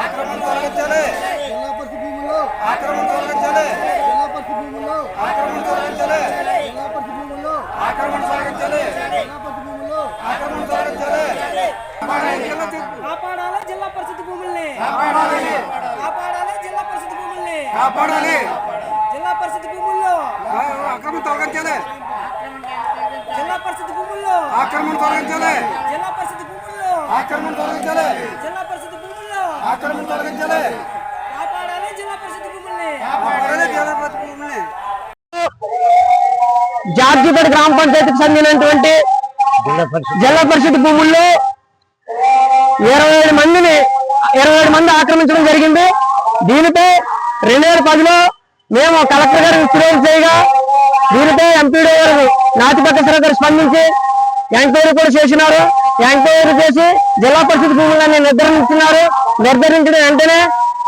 ఆక్రమణ తొలగించాలి. జిల్లా పరిషత్ భూముల్లో ఆక్రమణ తొలగించాలి. జిల్లా పరిషత్ భూముల్లో ఆక్రమణ తొలగించాలి. జిల్లా పరిషత్ భూముల్లో ఆక్రమణ తొలగించాలి. జిల్లా పరిషత్ భూముల్లో ఆక్రమణ తొలగించాలి. కాపాడాలి. జిల్లా పరిషత్ భూముల్ని. కాపాడాలి. కాపాడాలి జిల్లా పరిషత్ భూముల్ని. కాపాడాలి. జిల్లా పరిషత్ భూముల్లో. తొలగించాలి. జిల్లా పరిషత్ భూముల్లో. ఆక్రమణ తొలగించాలి. జిల్లా పరిషత్ భూముల్లో. ఆక్రమణ తొలగించాలి. జిల్లా పరిషత్ భూముల్లో ఆక్రమణ తొలగించాలి. కాపాడాలి జిల్లా పరిషత్ భూముల్ని. కాపాడాలి జిల్లా భూముల్ని. జార్జిపేట గ్రామ పంచాయతీకి చెందినటువంటి జిల్లా పరిషత్ భూముల్లో ఇరవై ఏడు మందిని ఇరవై ఏడు మంది ఆక్రమించడం జరిగింది. దీనిపై రెండు వేల పదిలో మేము కలెక్టర్ గారికి ఫిర్యాదు చేయగా దీనిపై ఎంపీడీ గారు నాతిపక్క గారు స్పందించి ఎంక్వైరీ కూడా చేసినారు. ఎంక్వైరీ చేసి జిల్లా పరిషత్ భూములని నిర్ధారించున్నారు నిర్ధారించిన వెంటనే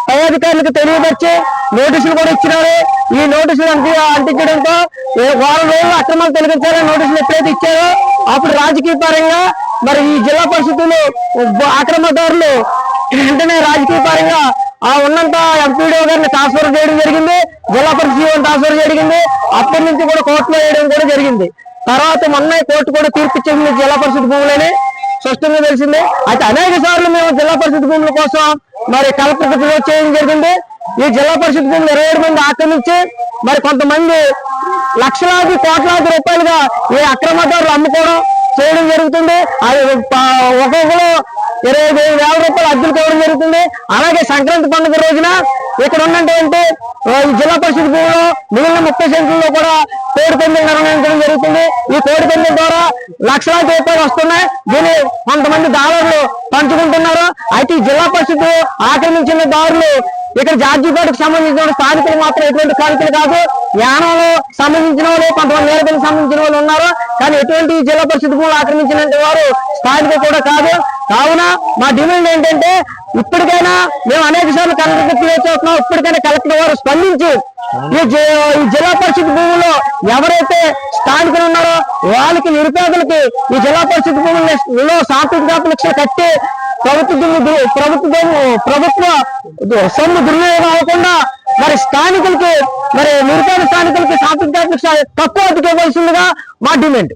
పై అధికారులకు తెలియపరిచి నోటీసులు కూడా ఇచ్చినారు. ఈ నోటీసులు అంటి అంటించడంతో ఏ వారం రోజులు అక్రమాలు తొలగించాలని నోటీసులు ఎప్పుడైతే ఇచ్చారో అప్పుడు రాజకీయ పరంగా మరి ఈ జిల్లా పరిషత్తులు అక్రమదారులు వెంటనే రాజకీయ పరంగా ఆ ఉన్నంత ఎంపీడీఓ గారిని ట్రాన్స్ఫర్ చేయడం జరిగింది. జిల్లా పరిషత్ ట్రాన్స్ఫర్ జరిగింది. అప్పటి నుంచి కూడా కోర్టులో వేయడం కూడా జరిగింది. తర్వాత మొన్న కోర్టు కూడా తీర్పు ఇచ్చింది జిల్లా పరిషత్ భూములని. స్పష్టంగా తెలిసింది. అయితే అనేక సార్లు మేము జిల్లా పరిషత్ భూముల కోసం మరి కలెక్టర్ చేయడం జరిగింది. ఈ జిల్లా పరిషత్ భూములు ఇరవై ఏడు మంది ఆక్రమించి మరి కొంతమంది లక్షలాది కోట్లాది రూపాయలుగా ఈ అక్రమదారులు అమ్ముకోవడం చేయడం జరుగుతుంది. అది ఒక్కొక్కరు ఇరవై ఐదు వేల రూపాయలు అద్దెలు కోవడం జరుగుతుంది. అలాగే సంక్రాంతి పండుగ రోజున ఇక్కడ ఉన్నటువంటి ఈ జిల్లా పరిషత్ భూమిలో మిగిలిన ముప్పై సెంట్లలో కూడా కోడి పందెం నిర్వహించడం జరుగుతుంది. ఈ కోడి పందెం ద్వారా లక్షలాది రూపాయలు వస్తున్నాయి. దీన్ని కొంతమంది దారులు పంచుకుంటున్నారు. అయితే జిల్లా పరిషత్ ఆక్రమించిన దారులు ఇక్కడ జార్జిపేటకు సంబంధించిన స్థానికులు మాత్రం ఎటువంటి స్థానికులు కాదు. యానంలో సంబంధించిన వాళ్ళు కొంతమంది నేరపల్లికి సంబంధించిన వాళ్ళు ఉన్నారు. కానీ ఎటువంటి జిల్లా పరిషత్ భూములు ఆక్రమించిన వారు స్థానికులు కూడా కాదు. కావున మా డిమాండ్ ఏంటంటే ఇప్పటికైనా మేము అనేక సార్లు కలెక్టర్ తెలియచేస్తున్నాం ఇప్పటికైనా కలెక్టర్ వారు స్పందించి ఈ జి- ఈ జిల్లా పరిషత్ భూముల్లో ఎవరైతే స్థానికులు ఉన్నారో వాళ్ళకి నిరుపేదలకి ఈ జిల్లా పరిషత్ భూముల్లో సాంస్కృతిక లక్షలు కట్టి ప్రభుత్వ దుమ్ము ప్రభుత్వ ప్రభుత్వ సొమ్ము దుర్వినియోగం అవ్వకుండా మరి స్థానికులకి మరి నిరుపేద స్థానికులకి సాంస్కృతిక తక్కువ అతికి ఇవ్వాల్సిందిగా మా డిమాండ్.